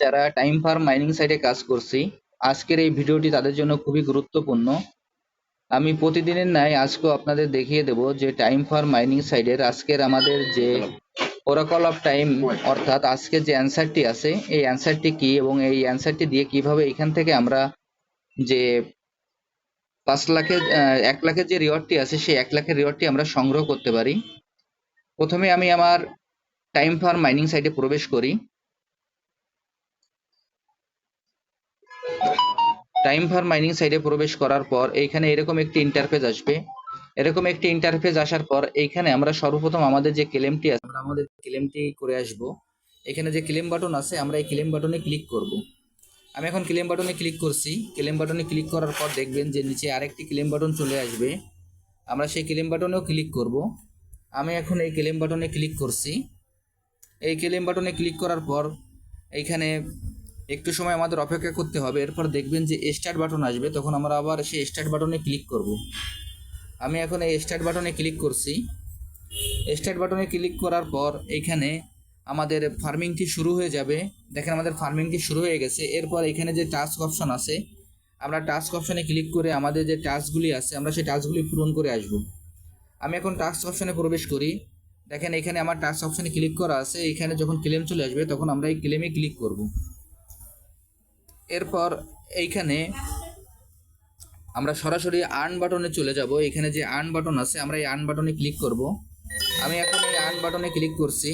যারা time farm mining সাইটে কাজ করছি, আজকের এই ভিডিওটি তাদের জন্য খুবই গুরুত্বপূর্ণ। আমি প্রতিদিনের ন্যায় আজকেও আপনাদের দেখিয়ে দেব যে টাইম ফার্ম মাইনিং সাইডের আজকের আমাদের যে ওরাকল অফ টাইম অর্থাৎ আজকে যে অ্যান্সারটি আছে, এই অ্যান্সারটি কি এবং এই অ্যান্সারটি দিয়ে কীভাবে এখান থেকে আমরা যে পাঁচ লাখের এক লাখের যে রিওয়ার্ডটি আছে, সেই এক লাখের রিওয়ার্ডটি আমরা সংগ্রহ করতে পারি। প্রথমে আমি আমার টাইম ফার্ম মাইনিং সাইটে প্রবেশ করি। টাইম ফার্ম মাইনিং সাইটে প্রবেশ করার পর এইখানে এরকম একটি ইন্টারফেস আসবে। এরকম একটি ইন্টারফেস আসার পর এইখানে আমরা সর্বপ্রথম আমাদের যে ক্লেমটি আছে, আমরা আমাদের ক্লেমটি করে আসব। এখানে যে ক্লেম বাটন আছে, আমরা এই ক্লেম বাটনে ক্লিক করব। আমি এখন ক্লেম বাটনে ক্লিক করছি। ক্লেম বাটনে ক্লিক করার পর দেখবেন যে নিচে আরেকটি ক্লেম বাটন চলে আসবে। আমরা সেই ক্লেম বাটনেও ক্লিক করব। আমি এখন এই ক্লেম বাটনে ক্লিক করছি। এই ক্লেম বাটনে ক্লিক করার পর এইখানে একটু সময় আমাদের অপেক্ষা করতে হবে, এরপর দেখবেন যে স্টার্ট বাটন আসবে, তখন আমরা আবার সেই স্টার্ট বাটনে ক্লিক করব। আমি এখন এই স্টার্ট বাটনে ক্লিক করছি। স্টার্ট বাটনে ক্লিক করার পর এইখানে আমাদের ফার্মিংটি শুরু হয়ে যাবে। দেখেন আমাদের ফার্মিংটি শুরু হয়ে গেছে। এরপর এখানে যে টাস্ক অপশন আছে, আমরা টাস্ক অপশনে ক্লিক করে আমাদের যে টাস্কগুলি আছে, আমরা সেই টাস্কগুলি পূরণ করে আসব। আমি এখন টাস্ক অপশনে প্রবেশ করি। দেখেন এখানে আমার টাস্ক অপশনে ক্লিক করা আছে। এখানে যখন ক্লেম চলে আসবে, তখন আমরা এই ক্লেমে ক্লিক করব। এরপর এইখানে আমরা সরাসরি আর্ন বাটনে চলে যাব। এখানে যে আর্ন বাটন আছে, আমরা এই আর্ন বাটনে ক্লিক করব। আমি এখন এই আর্ন বাটনে ক্লিক করছি।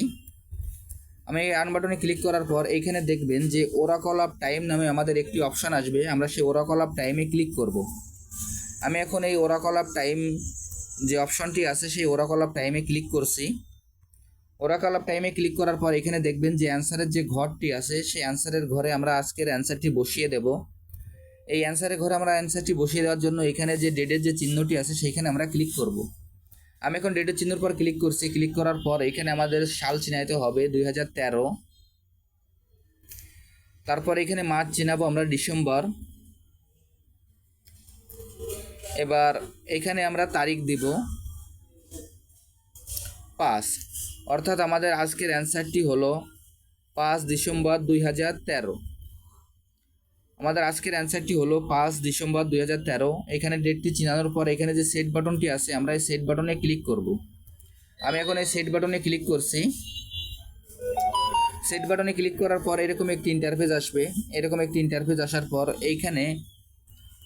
আমি এই আর্ন বাটনে ক্লিক করার পর এইখানে দেখবেন যে ওরাকল অফ টাইম নামে আমাদের একটি অপশান আসবে। আমরা সেই ওরাকল অফ টাইমে ক্লিক করব। আমি এখন এই ওরাকল অফ টাইম যে অপশনটি আছে, সেই ওরাকল অফ টাইমে ক্লিক করছি। ওরাকল অফ টাইমে ক্লিক করার পর এখানে দেখবেন যে অ্যান্সারের যে ঘরটি আছে, সেই অ্যান্সারের ঘরে আমরা আজকের অ্যান্সারটি বসিয়ে দেব। এই অ্যান্সারের ঘরে আমরা অ্যান্সারটি বসিয়ে দেওয়ার জন্য এখানে যে ডেটের যে চিহ্নটি আছে, সেইখানে আমরা ক্লিক করব। আমি এখন ডেটের চিহ্নের পর ক্লিক করছি। ক্লিক করার পর এখানে আমাদের সাল চিনাইতে হবে দুই হাজার তেরো। তারপর এখানে মার্চ চিনাবো আমরা ডিসেম্বর। এবার এখানে আমরা তারিখ দিব পাঁচ। অর্থাৎ আমাদের আজকের অ্যান্সারটি হলো পাঁচ ডিসেম্বর দুই হাজার তেরো। আমাদের আজকের অ্যান্সারটি হলো পাঁচ ডিসেম্বর দুই হাজার তেরো। এখানে ডেটটি চিনানোর পর এখানে যে সেট বাটনটি আছে, আমরা এই সেট বাটনে ক্লিক করব। আমি এখন এই সেট বাটনে ক্লিক করছি। সেট বাটনে ক্লিক করার পর এরকম একটি ইন্টারফেস আসবে। এরকম একটি ইন্টারফেস আসার পর এইখানে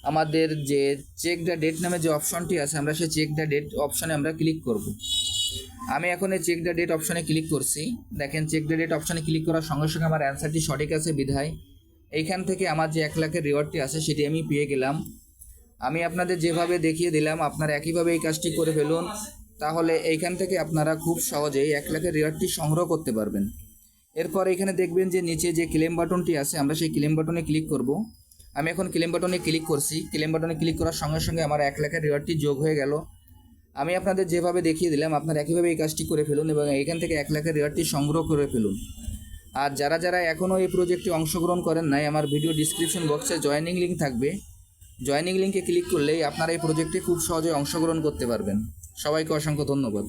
আমাদের যে চেক দ্য ডেট নামে যে অপশনটি আছে, আমরা সেই চেক দ্য ডেট অপশনে আমরা ক্লিক করব। আমি এখন এই চেক দ্য ডেট অপশনে ক্লিক করছি। দেখেন চেক দ্য ডেট অপশনে ক্লিক করার সঙ্গে সঙ্গে আমার অ্যান্সারটি সঠিক আছে, বিধায়। এইখান থেকে আমার যে এক লাখের রিওয়ার্ডটি আছে, সেটি আমি পেয়ে গেলাম। আমি আপনাদের যেভাবে দেখিয়ে দিলাম, আপনারা একইভাবে এই কাজটি করে ফেলুন। তাহলে এইখান থেকে আপনারা খুব সহজেই এক লাখের রিওয়ার্ডটি সংগ্রহ করতে পারবেন। এরপর এখানে দেখবেন যে নিচে যে ক্লেম বাটনটি আছে, আমরা সেই ক্লেম বাটনে ক্লিক করব। আমি এখন ক্লেম বাটনে ক্লিক করছি। ক্লেম বাটনে ক্লিক করার সঙ্গে সঙ্গে আমার এক লাখের রিওয়ার্ডটি যোগ হয়ে গেল। আমি আপনাদের যেভাবে দেখিয়ে দিলাম, আপনারা একইভাবে এই কাজটি করে ফেলুন এবং এখান থেকে এক লাখের রেয়ারটি সংগ্রহ করে ফেলুন। আর যারা যারা এখনও এই প্রজেক্টে অংশগ্রহণ করেন নাই, আমার ভিডিও ডিসক্রিপশন বক্সে জয়নিং লিঙ্ক থাকবে। জয়নিং লিঙ্কে ক্লিক করলেই আপনারা এই প্রজেক্টে খুব সহজে অংশগ্রহণ করতে পারবেন। সবাইকে অসংখ্য ধন্যবাদ।